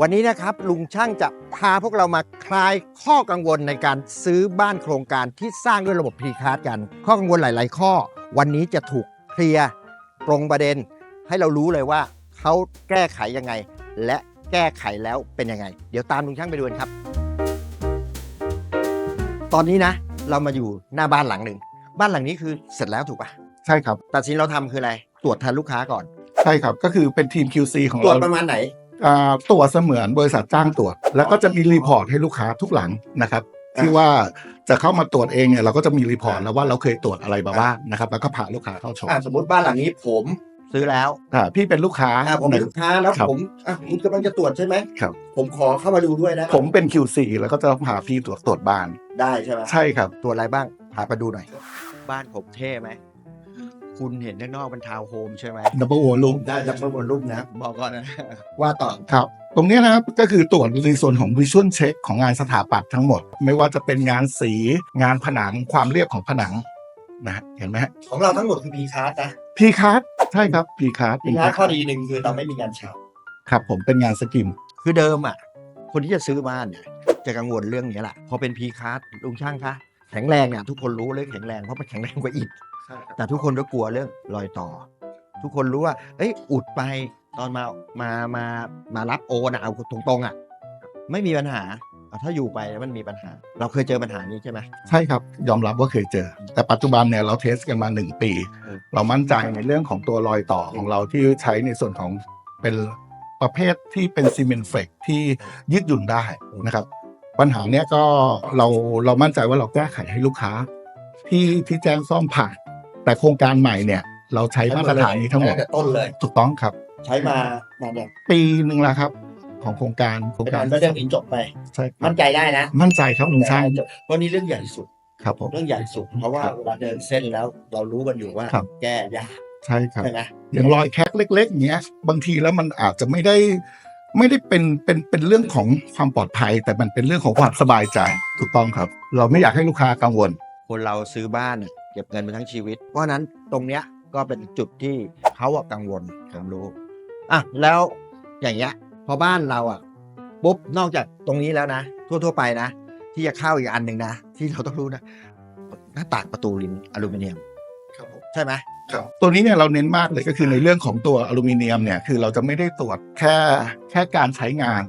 วันนี้นะครับลุงช่างจะพาพวกเรามาคลายข้อกังวลในการซื้อบ้านโครงการที่สร้างด้วยระบบพรีคาร์ดกัน ข้อกังวลหลาย ๆ ข้อ วันนี้จะถูกเคลียร์ตรงประเด็น ให้เรารู้เลยว่าเขาแก้ไขยังไง และแก้ไขแล้วเป็นยังไง เดี๋ยวตามลุงช่างไปดูกันครับ ตอนนี้นะ เรามาอยู่หน้าบ้านหลังหนึ่งบ้านหลังนี้คือเสร็จแล้วถูกปะใช่ครับตัดสินเราทำคืออะไร ตรวจแทนลูกค้าก่อน ใช่ครับ ก็คือเป็นทีม QC ของตรวเราจประมาณไหนอ่า ตรวจเสมือนบริษัทจ้างตรวจ แล้วก็จะมีรีพอร์ตให้ลูกค้าทุกหลังนะครับที่ว่าจะเข้ามาตรวจเองเนี่ยเราก็จะมีรีพอร์ตแล้วว่าเราเคยตรวจอะไรมาบ้างนะครับ แล้วก็พาลูกค้าเข้าชมอะสมมติบ้านหลังนี้ผมซื้อแล้วอ่าพี่เป็นลูกค้าอะผมเป็นลูกค้าแล้วครับผมอะคุณกำลังจะตรวจใช่ไหมครับผมขอเข้ามาดูด้วยนะ ผมเป็น QC แล้วก็จะพาพี่ตรวจตรวจบ้านได้ใช่ไหมใช่ครับตรวจอะไรบ้างพาไปดูหน่อย บ้านผมเท่ไหม คุณเห็นข้างนอกเป็นทาวน์โฮมใช่ไหมดับเบิลโอลุมได้จากเมื่อบนรูปนะ บอกก่อนนะ ว่าต่อครับ ตรงเนี้ยนะครับก็คือตรวจในส่วนของวิชวลเช็คของงานสถาปัตย์ทั้งหมด ไม่ว่าจะเป็นงานสีงานผนังความเรียบของผนังนะฮะเห็นไหมฮะของเราทั้งหมดคือพีคาร์ดนะพีคาร์ดใช่ครับพีคาร์ดพีคาร์ดข้อดีหนึ่งคือเราไม่มีงานเช่าครับ ผมเป็นงานสกิม คือเดิมอะ คนที่จะซื้อบ้านเนี่ยจะกังวลเรื่องนี้แหละพอเป็นพีคาร์ดลุงช่างคะแข็งแรงเนี่ยทุกคนรู้เรื่องแข็งแรงเพราะมันแข็งแรงกว่าอิฐ แต่ทุกคนก็กลัวเรื่องรอยต่อ ทุกคนรู้ว่า เอ้ย อุดไปตอนมามามามารับโอนอะเอาตรงๆอะไม่มีปัญหาเอาถ้าอยู่ไปแล้วมันมีปัญหา เราเคยเจอปัญหานี้ใช่ไหม ใช่ครับ ยอมรับว่าเคยเจอ แต่ปัจจุบันเนี่ยเราเทสกันมา 1 ปี เออ เรามั่นใจในเรื่องของตัวรอยต่อของเราที่ใช้ในส่วนของเป็นประเภทที่เป็นซีเมนต์เฟกที่ยืดหยุ่นได้นะครับ ปัญหาเนี้ยก็เราเรามั่นใจว่าเราแก้ไขให้ลูกค้า ที่ที่แจ้งซ่อมผ่าน แต่โครงการใหม่เนี่ยเราใช้มาตรฐานนี้ทั้งหมดใช้แต่ต้นเลย ถูกต้องครับ ใช้มานานเนี่ยปีหนึ่งแล้วครับ ของโครงการโครงเป็นการอันไม่เรื่องนี้จบไปใช่ครับมั่นใจได้นะ มั่นใจครับลุงช่างเพราะนี่เรื่องใหญ่สุดครับผมเรื่องใหญ่สุดเพราะว่าครับเวลาเดินเส้นแล้วเรารู้กันอยู่ว่าครับแก้ยากใช่ครับใช่ไหมอย่างรอยแคกเล็ก ๆ อย่างเงี้ย บางทีแล้วมันอาจจะไม่ได้ไม่ได้เป็นเป็นเป็นเรื่องของความปลอดภัย แต่มันเป็นเรื่องของความสบายใจถูกต้องครับ เราไม่อยากให้ลูกค้ากังวล คนเราซื้อบ้านน่ะ เก็บเงินมาทั้งชีวิต เพราะฉะนั้นตรงเนี้ยก็เป็นจุดที่เขาอะกังวลผมรู้อะแล้วอย่างเงี้ยพอบ้านเราอะปุ๊บนอกจากตรงนี้แล้วนะทั่วๆไปนะ ที่จะเข้าอีกอันหนึ่งนะ ที่เราต้องรู้นะ หน้าต่างประตูลินอลูมิเนียมครับผมใช่ไหมครับตัวนี้เนี่ยเราเน้นมากเลยก็คือในเรื่องของตัวอลูมิเนียมเนี่ยคือเราจะไม่ได้ตรวจแค่แค่การใช้งาน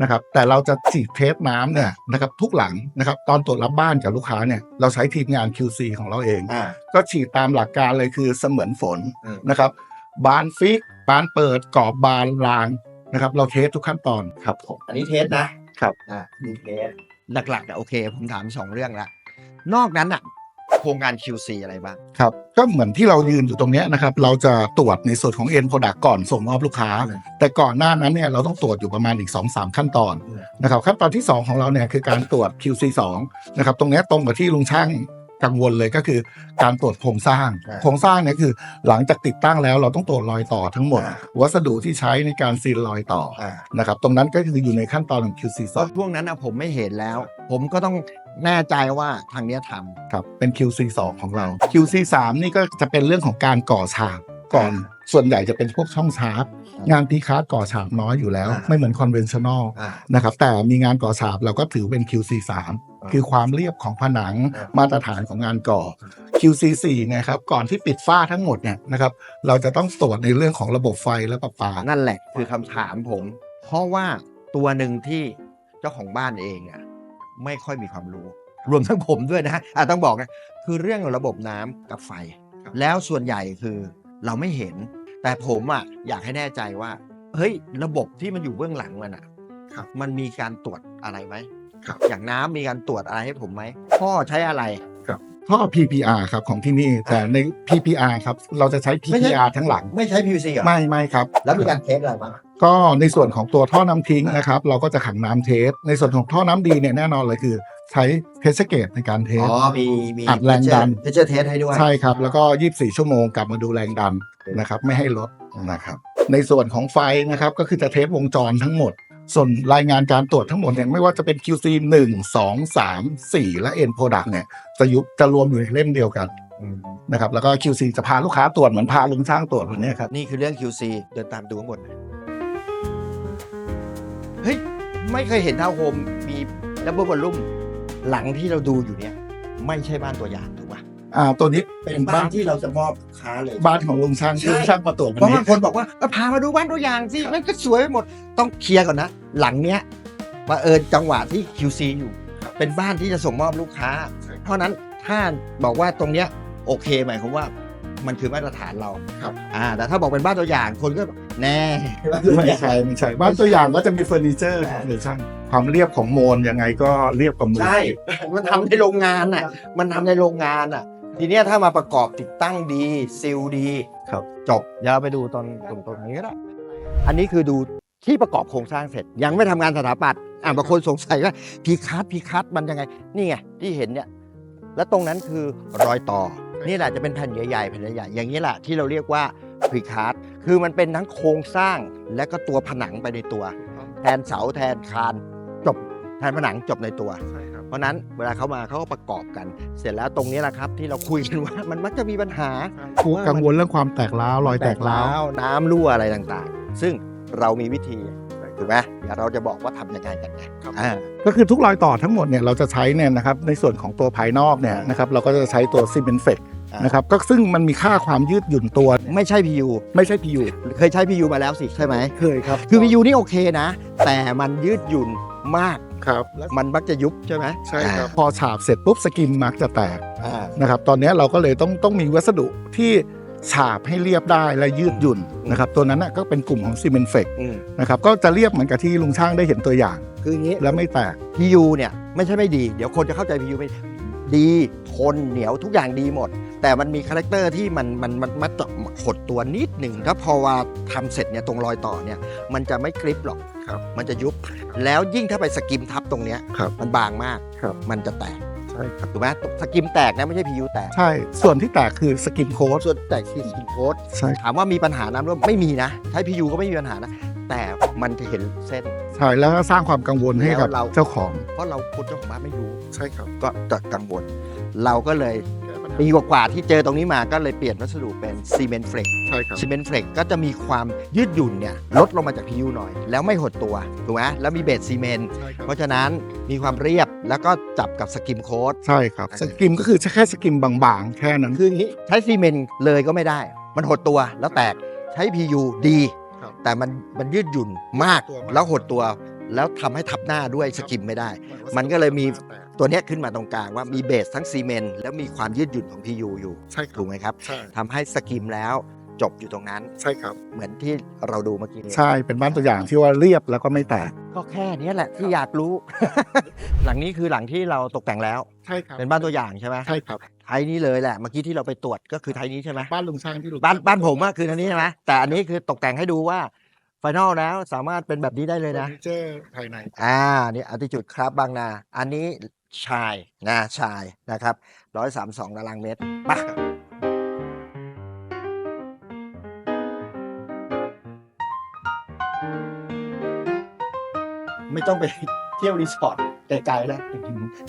นะครับแต่เราจะฉีดเทสน้ำเนี่ยนะครับทุกหลังนะครับตอนตรวจรับบ้านกับลูกค้าเนี่ยเราใช้ทีมงาน QC ของเราเอง อ่า ก็ฉีดตามหลักการเลยคือเสมือนฝนอืม นะครับบานฟิกบานเปิดกรอบบานรางนะครับเราเทสทุกขั้นตอน ครับผม อันนี้เทสนะครับ อ่ามีเทส หลักๆอะโอเค ผมถามสองเรื่องละ นอกนั้นอะ โครงการ QC อะไรบ้าง ครับ ก็เหมือนที่เรายืนอยู่ตรงเนี้ยนะครับ เราจะตรวจในส่วนของ end product ก่อนส่งมอบลูกค้า อืม แต่ก่อนหน้านั้นเนี่ยเราต้องตรวจอยู่ประมาณอีก 2-3 ขั้นตอนอืมนะครับขั้นตอนที่ 2 ของเราเนี่ยคือการตรวจ QC 2นะครับตรงเนี้ยตรงกับที่ลุงช่างกังวลเลยก็คือการตรวจโครงสร้างโครงสร้างเนี่ยคือหลังจากติดตั้งแล้วเราต้องตรวจรอยต่อทั้งหมด วัสดุที่ใช้ในการซีลรอยต่ออ่านะครับตรงนั้นก็คืออยู่ในขั้นตอนของ QC เพราะช่วงนั้นอะผมไม่เห็นแล้ว ผมก็ต้อง แน่ใจว่าทางเนี้ยทำ2ครับเป็น QC 2ของเรา QC 3นี่ก็จะเป็นเรื่องของการก่อฉากก่อน ส่วนใหญ่จะเป็นพวกช่องชาร์ปงานพีคาร์ดก่อฉาบน้อยอยู่แล้วอ่าไม่เหมือนคอนเวนชั่นอลอ่า นะครับแต่มีงานก่อฉาบเราก็ถือเป็น QC 3คือความเรียบของผนังอ่า มาตรฐานของงานก่อ QC 4นะครับก่อนที่ปิดฝ้าทั้งหมดเนี่ยนะครับเราจะต้องตรวจในเรื่องของระบบไฟและประปา นั่นแหละคือคำถามผม เพราะว่าตัวหนึ่งที่เจ้าของบ้านเองอะ ไม่ค่อยมีความรู้ รวมทั้งผมด้วยนะอะต้องบอกนะคือเรื่องระบบน้ำกับไฟครับแล้วส่วนใหญ่คือเราไม่เห็น แต่ผมอะอยากให้แน่ใจว่า เฮ้ยระบบที่มันอยู่เบื้องหลังมันอะครับมันมีการตรวจอะไรไหมครับอย่างน้ำมีการตรวจอะไรให้ผมไหมพ่อใช้อะไรท่อ PPR ครับของที่นี่แต่ใน PPR ครับเราจะใช้ไม่ใช่ PPR ทั้งหลัง ไม่ใช้ PVC เหรอไม่ไม่ครับ แล้วมีการเทสอะไรบ้าง ก็ในส่วนของตัวท่อน้ำทิ้งนะครับ เราก็จะขังน้ำเทส ในส่วนของท่อน้ำดีเนี่ยแน่นอนเลยคือใช้เพชเกตในการเทสอ๋อมีมีอัดแรงดันเพชเชอร์เทสให้ด้วยใช่ครับ แล้วก็ 24 ชั่วโมงกลับมาดูแรงดันนะครับ ไม่ให้ลดนะครับในส่วนของไฟนะครับก็คือจะเทสวงจรทั้งหมด ส่วนรายงานการตรวจทั้งหมดเนี่ยไม่ว่าจะเป็น QC 1 2 3 4 และ End Product เนี่ยจะยุบจะรวมอยู่ในเล่มเดียวกันอืมนะครับแล้วก็ QC จะพาลูกค้าตรวจเหมือนพาลุงช่างตรวจแบบเนี้ยครับนี่คือเรื่อง QC เดินตามดูข้า งบนไม่เคยเห็นทาวน์โฮมมีดับเบิลวอลลุ่มหลังที่เราดูอยู่เนี่ย ไม่ใช่บ้านตัวอย่างถูกป่ะอ่าตัวนี้เป็เป็นนบ้าบ้านนที่เราจะมอบค้าเลย บ้านของลุงช่างที่ลุงช่างมาตรวจเพวันราะนี้บางคนบอกว่าเออพามาดูบ้านตัวอย่างสิมันก็สวยไปหมดต้องเคลียร์ก่อนนะ หลังเนี้ยมาเอิญจังหวะที่ QC อยู่ เป็นบ้านที่จะส่งมอบลูกค้า เพราะฉะนั้นถ้าบอกว่าตรงเนี้ยโอเคหมายความว่า มันคือมาตรฐานเราครับ อ่า แต่ถ้าบอกเป็นบ้านตัวอย่างคนก็แบบแน่ ไม่ใช่ไม่ใช่บ้านตัวอย่างก็จะมีเฟอร์นิเจอร์หรือช่างความเรียบของโมนยังไงก็เรียบกับมือใช่ มันทำในโรงงานน่ะ มันทำในโรงงานน่ะ ทีเนี้ยถ้ามาประกอบติดตั้งดีซิลดี ครับ จบเดี๋ยวเราไปดูตอนตรงตรงนี้ก็ได้ อันนี้คือดูที่ประกอบโครงสร้างเสร็จ ยังไม่ทำงานสถาปัตย์อ่าบางคนสงสัยว่าพีคัสพีคัสมันยังไง นี่ไงที่เห็นเนี่ย แล้วตรงนั้นคือรอยต่อ นี่แหละจะเป็นแผ่นใหญ่ๆแผ่นใหญ่ๆอย่างนี้แหละที่เราเรียกว่าพีคัสคือมันเป็นทั้งโครงสร้างและก็ตัวผนังไปในตัว แทนเสาแทนคานจบแทนผนังจบในตัว ใช่ครับ เพราะฉะนั้นเวลาเขามาเขาก็ประกอบกัน เสร็จแล้วตรงนี้แหละครับ ที่เราคุยกันว่ามันมักจะมีปัญหากังวลเรื่องความแตกร้าวรอยแตกร้าว น้ำรั่วอะไรต่างๆ ซึ่งเรามีวิธีถูกไหมเดี๋ยวเราจะบอกว่าทำยังไงกันไงอ่า ก็คือทุกรอยต่อทั้งหมดเนี่ยเราจะใช้เนี่ยนะครับในส่วนของตัวภายนอกเนี่ยนะครับเราก็จะใช้ตัวซีเมนเฟกอ่า นนะครับก็ซึ่งมันมีค่าความยืดหยุ่นตัวไม่ใช่ PU ไม่ใช่ PU เคยใช้ PU มาแล้วสิใช่ไหมเคยครับ คือ PU นี่โอเคนะ แต่มันยืดหยุ่นมากครับมันมักจะยุบใช่ไหมใช่ครับพอฉาบเสร็จปุ๊บสกิมมักจะแตกอ่านะครับตอนนี้เราก็เลยต้องต้องมีวัสดุที่ฉาบให้เรียบได้และยืดหยุ่นนะครับตัวนั้นน่ะก็เป็นกลุ่มของซีเมนเฟกอืมนะครับก็จะเรียบเหมือนกับที่ลุงช่างได้เห็นตัวอย่าง คืออย่างนี้และไม่แตก PU เนี่ยไม่ใช่ไม่ดี เดี๋ยวคนจะเข้าใจ PU ไม่ดีทนเหนียวทุกอย่างดีหมด แต่มันมีคาแรคเตอร์ที่มันมันมันมันจะหดตัวนิดหนึ่งแล้วพอว่าทำเสร็จเนี่ยตรงรอยต่อเนี่ยมันจะไม่กริปหรอกครับมันจะยุบแล้วยิ่งถ้าไปสกิมทับตรงเนี้ยครับมันบางมากครับมันจะแตกใช่ครับถูกไหมสกิมแตกนะไม่ใช่ PU แตก ใช่ ส่วนที่แตกคือสกิมโค้ดส่วนแตกคือสกิมโค้ดใช่ถามว่ามีปัญหาน้ำรั่วไม่มีนะ ใช้ PU ก็ไม่มีปัญหานะ แต่มันจะเห็นเส้น ใช่แล้วก็สร้างความกังวลให้กับแล้วเราเจ้าของ เพราะเราคนเจ้าของบ้านไม่รู้ ใช่ครับ ก็จะกังวล เราก็เลย ปีกว่าๆที่เจอตรงนี้มาก็เลยเปลี่ยนวัสดุเป็นซีเมนต์เฟลกใช่ครับ ซีเมนต์เฟลกก็จะมีความยืดหยุ่นเนี่ยลดลงมาจาก PU หน่อย แล้วไม่หดตัวถูกไหมแล้วมีเบสซีเมนต์ใช่ครับ เพราะฉะนั้นมีความเรียบแล้วก็จับกับสกิมโค้ด ใช่ครับ สกิมก็คือแค่สกิมบางๆ แค่นั้น คืออย่างนี้ใช้ซีเมนต์เลยก็ไม่ได้ มันหดตัวแล้วแตกใช้ PU ดี ครับแต่มันมันยืดหยุ่นมากตัวมาก แล้วหดตัว แล้วทำให้ทับหน้าด้วยสกิมไม่ได้ มันก็เลยมี ตัวเนี้ยขึ้นมาตรงกลางว่ามีเบสทั้งซีเมนต์แล้วมีความยืดหยุ่นของ PU อยู่ใช่ครัถูบกไหมครับใช่ทำให้สกิมแล้วจบอยู่ตรงนั้น ใช่ครับ เหมือนที่เราดูเมื่อกี้นี้ใช่เป็นบ้านตัวอย่างที่ว่าเรียบแล้วก็ไม่แตกก็แค่เนี้ยแหละที่อยากรู้ หลังนี้คือหลังที่เราตกแต่งแล้ว ใช่ครับเป็นบ้านตัวอย่างใช่ไหมใช่ครับไทยนี้เลยแหละเมื่อกี้ที่เราไปตรวจก็คือไทยนี้ใช่ไหมบ้านลุงช่างที่ลุงบ้านบ้านผมอะคืออันนี้ใช่ไหมแต่อันนี้คือตกแต่งให้ดูว่าไฟนอลแล้วสามารถเป็นแบบนี้ได้เลยนะเฟอร์นิเจอร์ภายใน อ่านี่อัติจุดครับบางนา อันนี้ ชายนะชายนะครับร้อยสามสองตารางเมตรไปะไม่ต้องไปเที่ยวรีสอร์ทไกลๆแล้ว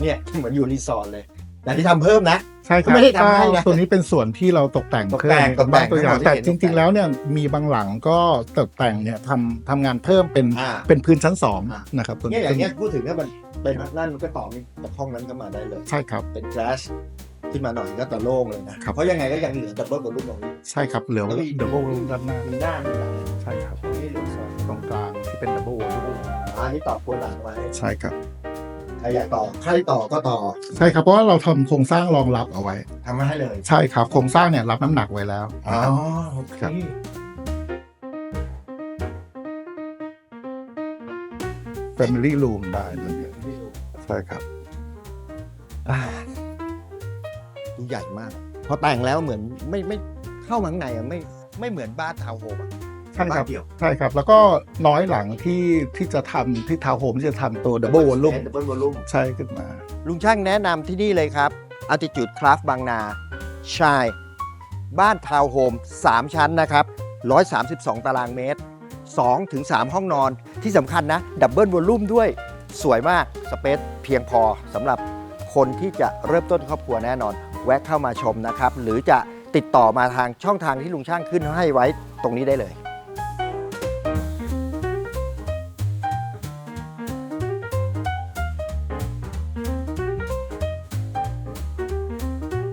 เนี่ยเหมือนอยู่รีสอร์ทเลยแต่ที่ทำเพิ่มนะใช่ครับไม่ได้ทำให้นะก็ตัวนี้เป็นส่วนที่เราตกแต่งตกเพิ่แต่มงเป็นบ้านตัวอย่างตกแต่แต่งจริง ๆ แล้วเนี่ยมีบางหลังก็ตกแต่งเนี่ยทำทำงานเพิ่มเป็นอ่าเป็นพื้นชั้นสองอ่านะครับตัวเนี่ยอย่างเงี้ยพูดถึงถ้ามัน เป็นนั่นมันก็ต่อจากห้องนั้นก็มาได้เลย ใช่ครับ เป็น crash ขึ้นมาหน่อยก็จะโล่งเลยนะครับเพราะยังไงก็ยังเหลือดับเบิลบนรูปตรงนี้ ใช่ครับ เหลือแล้วมีเดบเบิลด้านหน้ามีหน้ามีหลังใช่ครับนี่เหลือสองตรงกลางที่เป็นดับเบิลอันนี้ต่อโคนหลังไว้ ใช่ครับใครอยากต่อใครต่อก็ต่อ ใช่ครับ เพราะว่าเราทำโครงสร้างรองรับเอาไว้ทำมาให้เลย ใช่ครับ โครงสร้างเนี่ยรับน้ำหนักไว้แล้ว อ๋อนะครับโอเคครับ Family Room ได้เลย ใช่ครับอ่าดูใหญ่มาก พอแต่งแล้วเหมือนไม่ไม่เข้ามาข้างในอะไม่ไม่เหมือนบ้านทาวน์โฮมอะใช่ครับานเดี่ยวใช่ครับ แล้วก็น้อยหลังที่ที่จะทำที่ทาวน์โฮมที่จะทำตัวดับเบิลวอลลุ่มดับเบิลวอลลุ่มใช่ขึ้นมา ลุงช่างแนะนำที่นี่เลยครับ Attitude Craft บางนา ชาย บ้านทาวน์โฮม 3 ชั้นนะครับ 132 ตารางเมตร2ถึง3ห้องนอนที่สำคัญนะ ดับเบิลวอลลุ่มด้วย สวยมากสเปซเพียงพอสำหรับคนที่จะเริ่มต้นครอบครัวแน่นอน แวะเข้ามาชมนะครับ หรือจะติดต่อมาทางช่องทางที่ลุงช่างขึ้นให้ไว้ตรงนี้ได้เลย